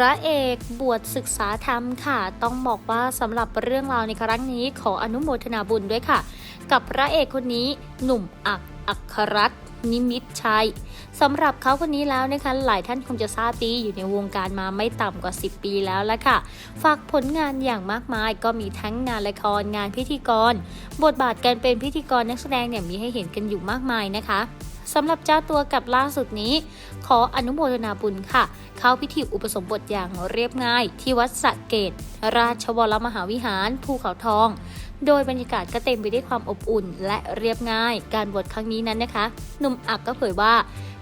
ระเอกบวชศึกษาธรรมค่ะ ต้องบอกว่าสำหรับเรื่องราวในครั้งนี้ขออนุโมทนาบุญด้วยค่ะ กับพระเอกคนนี้หนุ่มอักอัครรัตนนิมิตชัยสำหรับเขาคนนี้แล้วนะคะหลายท่านคงจะทราบดีอยู่ในวงการมาไม่ต่ำกว่า 10 ปีแล้วละค่ะ ฝากผลงานอย่างมากมายก็มีทั้งงานละครงานพิธีกร บทบาทการเป็นพิธีกรนักแสดงเนี่ยมีให้เห็นกันอยู่มากมายนะคะ สำหรับเจ้าตัวกับล่าสุดนี้ ขออนุโมทนาบุญค่ะ เข้าพิธีอุปสมบทอย่างเรียบง่าย ที่วัดสระเกต ราชวรมหาวิหาร ภูเขาทอง โดยบรรยากาศก็เต็มไปด้วยความอบอุ่น และเรียบง่าย การบวชครั้งนี้นั้นนะคะ หนุ่มอักก็เผยว่า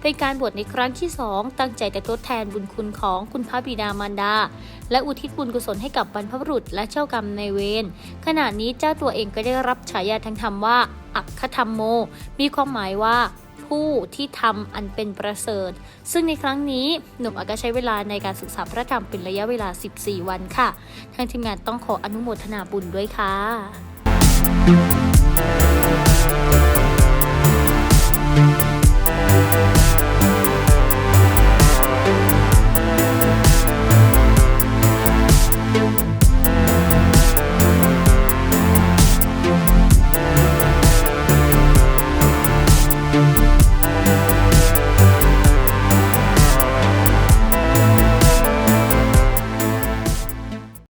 เป็นการบวชในครั้งที่ 2 ตั้งใจจะทดแทนบุญคุณของคุณพระบิดามารดา และอุทิศบุญกุศลให้กับบรรพบุรุษและเจ้ากรรมในเวรขณะนี้เจ้าตัวเองก็ได้รับฉายาทางธรรมว่า อักขธรรมโม มีความหมายว่า ผู้ที่ทำอันเป็นประเสริฐ ซึ่งในครั้งนี้หนุ่มอาก็ใช้เวลาในการศึกษาพระธรรมเป็นระยะเวลา 14 วันค่ะ ทางทีมงานต้องขออนุโมทนาบุญด้วยค่ะ